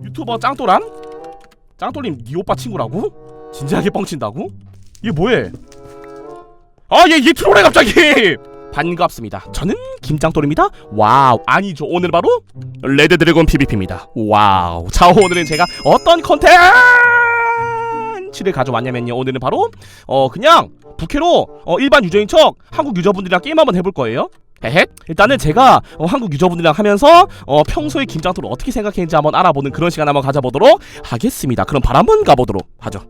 유튜버 짱돌람? 짱돌님 네 오빠 친구라고? 진지하게 뻥친다고? 얘 뭐해? 아 얘 얘 트롤해 갑자기 반갑습니다 저는 김짱돌입니다 와우 아니죠 오늘 바로 레드 드래곤 PVP입니다 와우 자 오늘은 제가 어떤 컨텐츠를 가져왔냐면요 오늘은 바로 어 그냥 부캐로 어 일반 유저인 척 한국 유저분들이랑 게임 한번 해볼 거예요 헤헷 일단은 제가 어, 한국 유저분들이랑 하면서 어, 평소에 김장토를 어떻게 생각했는지 한번 알아보는 그런 시간 한번 가져보도록 하겠습니다 그럼 바로 한번 가보도록 하죠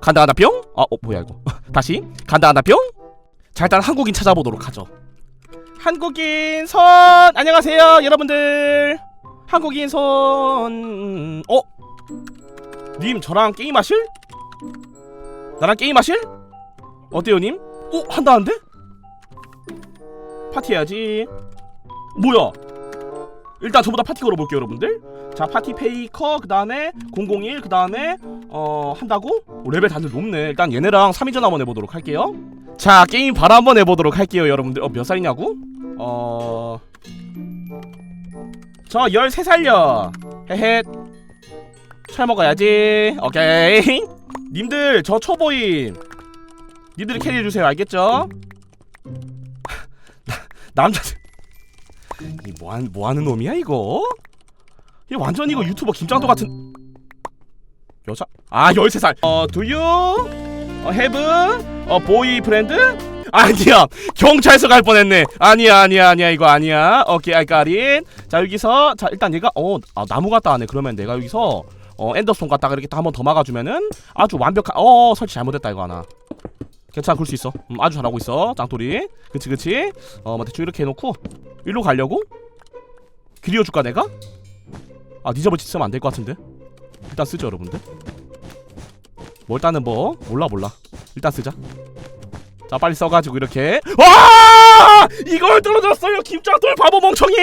간다 간다 뿅? 어, 어 뭐야 이거 다시 간다 간다 뿅? 자 일단 한국인 찾아보도록 하죠 한국인 선 안녕하세요 여러분들 한국인 선 어? 님 저랑 게임하실? 나랑 게임하실? 어때요 님? 어? 한다는데? 파티해야지. 뭐야? 일단 저보다 파티 걸어볼게요 여러분들. 자 파티 페이커 그 다음에 001 그 다음에 어 한다고? 오, 레벨 다들 높네. 일단 얘네랑 3인전 한번 해보도록 할게요. 자 게임 바로 한번 해보도록 할게요 여러분들. 어 몇 살이냐고? 어... 저 13살요. 헤헤. 철 먹어야지. 오케이. 님들 저 초보임. 니들이 캐리해주세요 알겠죠? 남자들. 이 뭐하는 뭐하는 놈이야 이거? 이 완전 이거 유튜버 김장도 같은 여자? 아 13살. 어 do you 어, have 어 보이 프렌드 아니야. 경찰서 갈 뻔했네. 아니야 아니야 아니야 이거 아니야. 오케이 I got 자 여기서 자 일단 얘가 어 아, 나무 갖다 하네 그러면 내가 여기서 어 엔더스톤 갖다가 이렇게 딱 한번 더 막아주면은 아주 완벽한 어 설치 잘못했다 이거 하나 괜찮아 그럴 수 있어. 음, 아주 잘하고 있어. 짱돌이. 그치 그치. 어뭐 대충 이렇게 해놓고 일로 가려고? 길 이어줄까 내가? 아 니저버 짓으면 안 될 것 같은데? 일단 쓰죠 여러분들. 뭐 일단은 뭐 몰라 몰라. 일단 쓰자. 자 빨리 써가지고 이렇게. 와 이걸 떨어졌어요 김짱돌 바보 멍청이.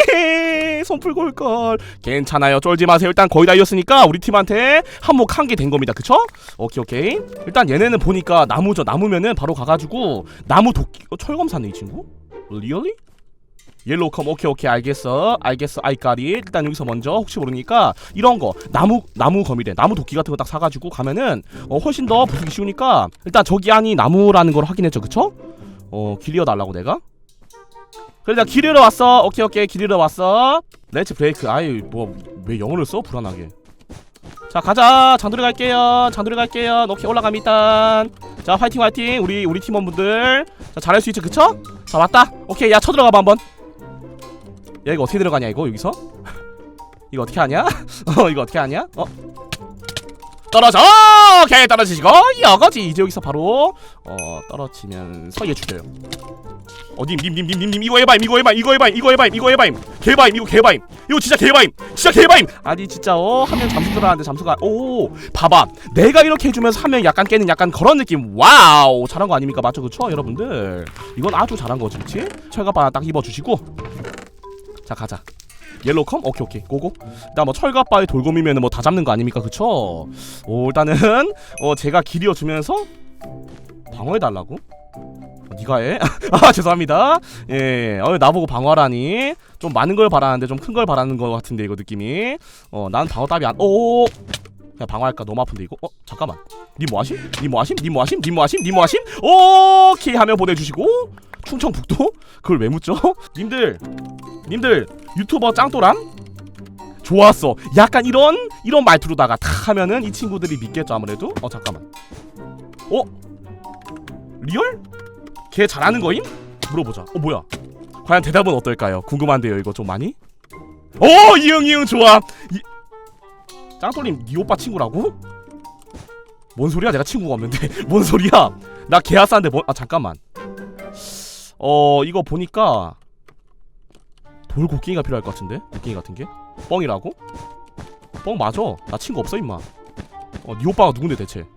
손 풀고 올걸. 괜찮아요 쫄지 마세요. 일단 거의 다 이었으니까 우리 팀한테 한몫 한개된 겁니다. 그쵸? 오케이 오케이. 일단 얘네는 보니까 나무죠. 나무면은 바로 가가지고 나무 도끼 어, 철검 샀네 이 친구? 리얼리? 옐로우 컴 오케이 오케이. 알겠어. 알겠어. 아이까리 일단 여기서 먼저 혹시 모르니까 이런 거 나무 나무 거미래. 나무 도끼 같은 거 딱 사가지고 가면은 어 훨씬 더 부수기 쉬우니까 일단 저기 안이 나무라는 걸 확인했죠. 그쵸? 어 길이어 달라고 내가 그래 나 길이러 왔어. 오케이 오케이. 길이러 왔어. 렛츠 브레이크 아이 뭐왜 영어를 써 불안하게. 자 가자. 장돌이 갈게요. 장돌이 갈게요. 오케이 올라갑니다. 자 화이팅 화이팅. 우리 우리 팀원분들. 자 잘할 수 있죠 그쵸? 자 왔다. 오케이 야 쳐들어가봐 한번. 야 이거 어떻게 들어가냐 이거 여기서? 이거 어떻게 하냐? 어 이거 어떻게 하냐? 어 떨어져! 오케이 떨어지시고 이거지. 이제 여기서 바로 어 떨어지면서 얘 죽여요. 어님님님님님 이거 해봐임 이거 해봐임 이거 해봐임 이거 해봐임 이거 해봐임. 개바임 이거 개바임. 이거 진짜 개바임. 진짜 개바임. 아니 진짜 어한 명 잠수 들어가는데 잠수가 오 봐봐. 내가 이렇게 해주면서 한 명 약간 깨는 약간 그런 느낌. 와우. 잘한 거 아닙니까? 맞죠? 그쵸 여러분들? 이건 아주 잘한 거지 그치? 철갑바 딱 입어주시고. 자 가자 옐로컴? 오케이 오케이 고고 일단 뭐 철갑바에 돌곰이면 뭐 다 잡는 거 아닙니까 그쵸 오 일단은 어 제가 길이어 주면서 방어해 달라고 어, 니가 해? 아 죄송합니다 예 어, 나보고 방어하라니 좀 많은 걸 바라는데 좀 큰 걸 바라는 것 같은데 이거 느낌이 어 난 방어 답이 안 오 그냥 방어할까 너무 아픈데 이거 어 잠깐만 니 뭐 하심? 니 뭐 하심? 니 뭐 하심? 니 뭐 하심? 니 뭐 하심? 오케이 하면 보내주시고 충청북도? 그걸 왜 묻죠? 님들 님들 유튜버 짱또람? 좋았어 약간 이런 이런 말투로다가 탁 하면은 이 친구들이 믿겠죠 아무래도 어 잠깐만 어? 리얼? 걔 잘하는 거임? 물어보자 어 뭐야 과연 대답은 어떨까요? 궁금한데요 이거 좀 많이? 오 이응 이응 좋아 이... 짱돌님 네 오빠 친구라고? 뭔 소리야 내가 친구가 없는데 뭔 소리야 나 개아싸인데 뭔.. 아 잠깐만 어 이거 보니까 돌 곡괭이가 필요할 것 같은데? 곡괭이 같은 게? 뻥이라고? 뻥 맞아. 나 친구 없어 임마. 어네 오빠가 누군데 대체?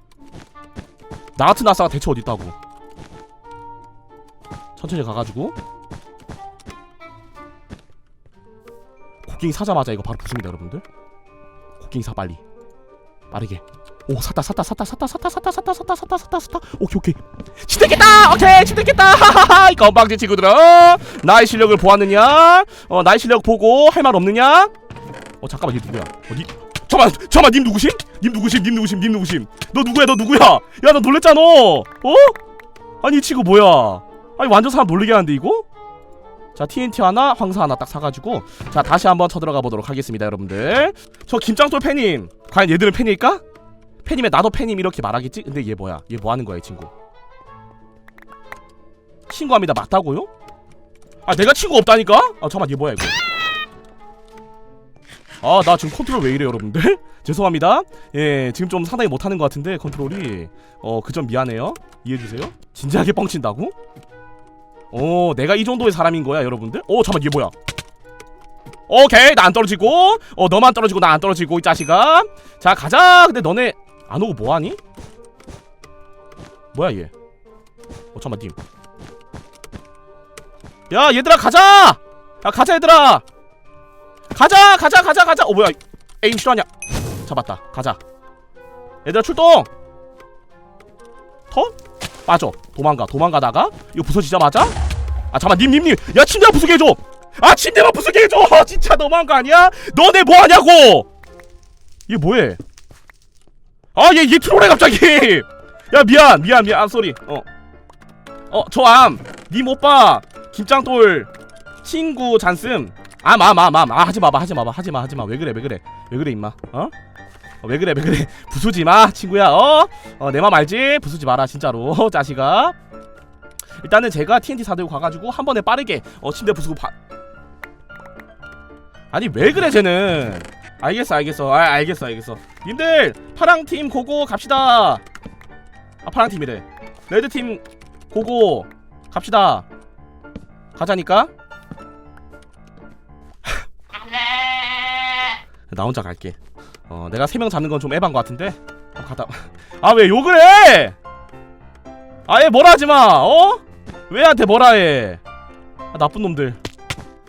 나 같은 아싸가 대체 어디 있다고? 천천히 가가지고. 곡괭이 사자마자 이거 바로 부숩니다 여러분들. 곡괭이 사 빨리. 빠르게 오 샀다 샀다 샀다 샀다 샀다 샀다 샀다 샀다 샀다 샀다 샀다 오케이 오케이 침대겠다 오케이 침대겠다 하하하 이 건방진 친구들아 나의 실력을 보았느냐 어 나의 실력 보고 할 말 없느냐 어 잠깐만 얘 누구야 어디 잠깐만 잠깐만 님 누구심? 님 누구심? 님 누구심? 님 누구심? 너 누구야? 너 누구야? 야 나 놀랬잖아 어? 아니 이 친구 뭐야 아니 완전 사람 놀리게 하는데 이거? 자 TNT 하나 황사 하나 딱 사가지고 자 다시 한번 쳐들어가 보도록 하겠습니다 여러분들 저 김짱돌 팬님 과연 얘들은 팬일까? 팬이면 나도 팬임 이렇게 말하겠지? 근데 얘 뭐야 얘 뭐하는 거야 이 친구 친구합니다 맞다고요? 아 내가 친구 없다니까? 아 잠깐만 얘 뭐야 이거 아 나 지금 컨트롤 왜 이래 여러분들? 죄송합니다 예 지금 좀 상당히 못하는 것 같은데 컨트롤이 어 그 점 미안해요 이해해주세요 진지하게 뻥친다고? 어 내가 이 정도의 사람인 거야 여러분들? 어 잠깐만 얘 뭐야 오케이 나 안 떨어지고 어 너만 떨어지고 나 안 떨어지고 이 자식아 자 가자 근데 너네 안 오고 뭐하니? 뭐야 얘? 어 잠깐만 님. 야 얘들아 가자! 야 가자 얘들아! 가자 가자 가자 가자! 어 뭐야 에임 실화냐? 잡았다. 가자. 얘들아 출동! 터? 빠져. 도망가. 도망가다가 이거 부서지자마자? 아 잠깐 님 님님! 야 침대만 부수게 해줘! 아 침대만 부수게 해줘! 진짜 너무한 거 아니야? 너네 뭐하냐고! 얘 뭐해 아 얘 얘 트롤해 갑자기. 야 미안 미안 미안. 아 쏘리 어 어 저 암 님 오빠. 김짱돌. 친구 잔씀. 암암 암 암. 아 하지 마봐 하지 마봐 하지 마 하지 마 왜 그래 왜 그래? 왜 그래 임마? 어? 어, 왜 그래 왜 그래? 부수지 마 친구야 어 어 내 맘 알지? 부수지 마라 진짜로 자식아. 일단은 제가 TNT 사들고 가가지고 한 번에 빠르게 어 침대 부수고 바 아니 왜 그래 쟤는 알겠어 알겠어. 아 알겠어 알겠어. 님들 파랑팀 고고 갑시다. 아 파랑팀이래. 레드팀 고고 갑시다. 가자니까. 나 혼자 갈게. 어 내가 세 명 잡는 건좀 에반 것 같은데? 어, 가다. 아 왜 욕을 해? 아예 뭐라 하지 마 어? 왜 한테 뭐라 해? 아, 나쁜 놈들.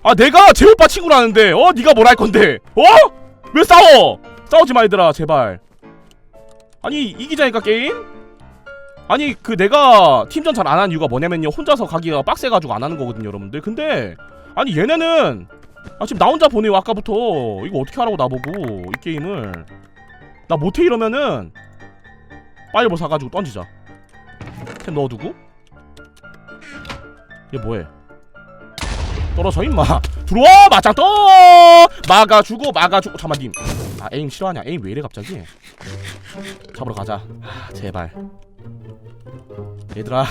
아 내가 제 오빠 친구라는데 어? 네가 뭐라 할 건데 어? 왜 싸워? 싸우지 마 얘들아 제발. 아니 이기자니까 게임? 아니 그 내가 팀전 잘 안 하는 이유가 뭐냐면요. 혼자서 가기가 빡세가지고 안 하는 거거든요 여러분들. 근데 아니 얘네는 아 지금 나 혼자 보내요 아까부터. 이거 어떻게 하라고 나보고 이 게임을. 나 못해 이러면은 파이어볼 사가지고 던지자. 템 넣어두고. 얘 뭐해? 떨어져 임마 들어와 맞짱 떠 막아주고 막아주고. 잠깐만 님 아 에임 싫어하냐? 에임 왜 이래 갑자기? 잡으러 가자. 아, 제발. 얘들아.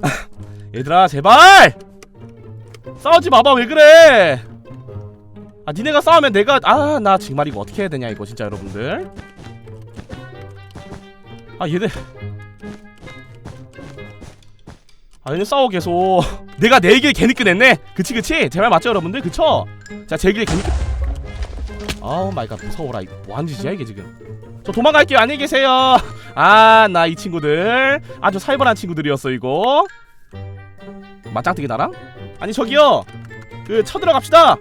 얘들아 제발! 싸우지 마봐 왜 그래? 아 니네가 싸우면 내가 아 나 정말 이거 어떻게 해야 되냐 이거 진짜 여러분들. 아 얘네. 아 얘네 싸워 계속 내가 내 얘기를 개늦게 냈네. 그치 그치? 제말 맞죠 여러분들? 그쵸? 자제 얘기를 개늦게 아우 마이 갓 무서워라. 이거 뭐하는 짓이야 이게 지금? 저 도망갈게요. 안녕히 계세요. 아 나 이 친구들. 아주 살벌한 친구들이었어 이거. 맞짱뜨기 나랑? 아니 저기요. 그 쳐들어갑시다.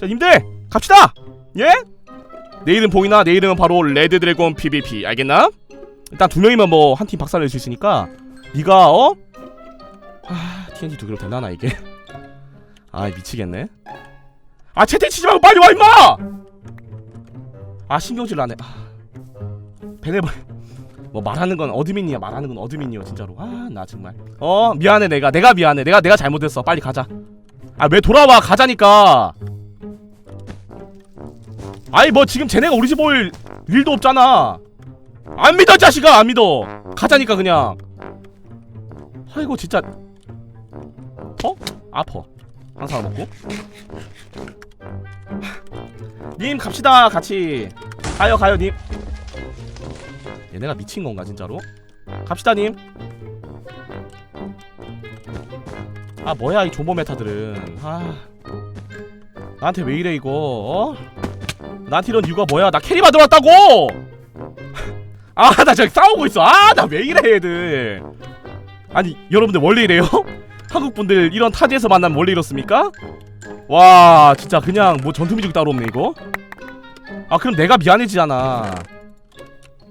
자 님들 갑시다! 예? 내 이름 보이나? 내 이름은 바로 레드 드래곤 PVP 알겠나? 일단 두 명이면 뭐 한 팀 박살낼 수 있으니까. 네가 어? 아 TNT 두 개로 되려나 이게? 아 미치겠네. 아 채팅 치지 말고 빨리 와 임마! 아 신경질 나네. 아. 베네버 뭐 말하는 건 어드민이야 말하는 건 어드민이요 진짜로. 아 나 정말. 어 미안해 내가. 내가 미안해. 내가 내가 잘못했어. 빨리 가자. 아 왜 돌아와? 가자니까. 아니 뭐 지금 쟤네가 우리 집 올 일도 없잖아. 안 믿어 자식아. 안 믿어. 가자니까 그냥. 아이고 진짜 어? 아퍼 항상 먹고 님 갑시다 같이 가요 가요 님 얘네가 미친 건가 진짜로? 갑시다 님. 아 뭐야 이 조모 메타들은. 아 나한테 왜 이래 이거? 어? 나한테 이런 이유가 뭐야? 나 캐리 받으러 왔다고. 아 나 저기 싸우고 있어. 아 나 왜 이래 얘들. 아니 여러분들 원래 이래요? 한국 분들 이런 타지에서 만나면 원래 이렇습니까? 와 진짜 그냥 뭐 전투 미국 따로 없네 이거. 아 그럼 내가 미안해지잖아.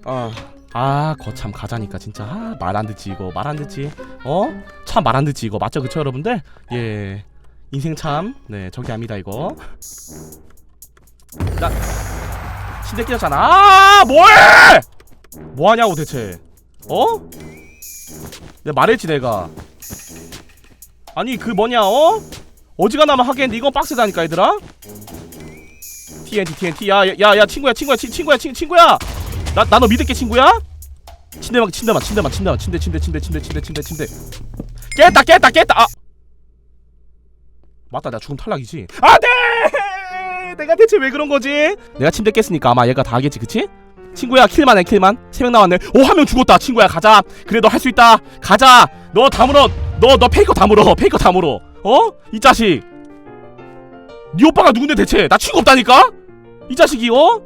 아. 아 거참 가자니까 진짜 아, 말 안 듣지 이거 말 안 듣지 어? 참 말 안 듣지 이거 맞죠 그쵸 여러분들? 예 인생 참네 저기 압니다 이거 나 침대 깨졌잖아 아 뭐해 뭐하냐고 대체 어? 내가 말했지 내가 아니 그 뭐냐 어? 어지간하면 하겠는데 이건 빡세다니까 얘들아. TNT TNT 야야야 친구야 친구야 친, 친구야 친, 친구야! 나 나 너 믿을게 친구야! 침대만 침대만 침대만 침대만 침대 침대 침대 침대 침대 침대 침대. 깼다 깼다 깼다! 아! 맞다 내가 죽음 탈락이지. 안돼! 내가 대체 왜 그런 거지? 내가 침대 깼으니까 아마 얘가 다 하겠지 그치? 친구야 킬만 해 킬만. 세 명 남았네. 오 한 명 죽었다. 친구야 가자. 그래 너 할 수 있다. 가자. 너 다물어 너 너 페이커 다 물어 페이커 다 물어. 어? 이 자식. 네 오빠가 누군데 대체? 나 친구 없다니까? 이 자식이 어?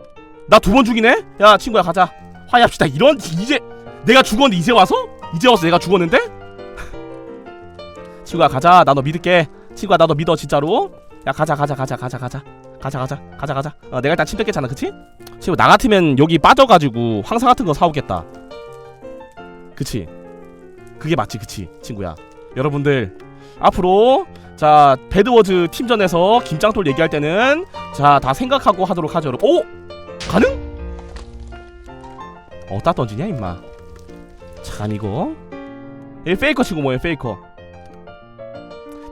나 두 번 죽이네? 야 친구야 가자. 화해합시다. 이런 이제 내가 죽었는데 이제 와서? 이제 와서 내가 죽었는데? 친구야 가자. 나 너 믿을게. 친구야 나 너 믿어 진짜로. 야 가자 가자 가자 가자 가자. 가자 가자 가자 가자. 어, 내가 일단 침 뱉겠잖아 그치? 친구 나 같으면 여기 빠져가지고 황사 같은 거 사오겠다. 그치? 그게 맞지 그치 친구야 여러분들 앞으로 자 배드워즈 팀전에서 김짱돌 얘기할 때는 자 다 생각하고 하도록 하죠. 오! 가능? 어디다 던지냐 임마? 참 이거. 얘 페이커 친구 뭐야 페이커?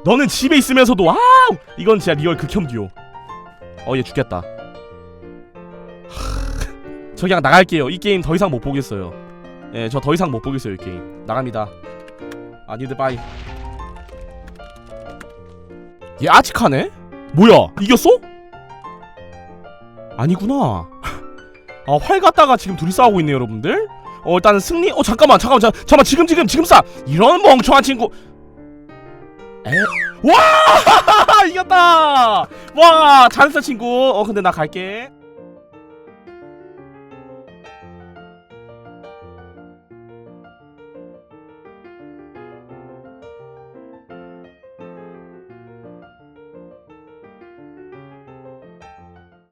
너는 집에 있으면서도 아우! 이건 진짜 리얼 극혐듀오. 어 얘 죽겠다. 하, 저 그냥 나갈게요. 이 게임 더 이상 못 보겠어요. 예저 더 이상 못 보겠어요 이 게임. 나갑니다 아 니들 빠이. 얘 아직 하네? 뭐야 이겼어? 아니구나. 아 활 갖다가 지금 둘이 싸우고 있네 여러분들. 어 일단은 승리. 어 잠깐만 잠깐만 잠, 잠깐만. 지금 지금 지금 싸. 이런 멍청한 친구. 에? 와! 이겼다! 와 잘했어 친구. 어 근데 나 갈게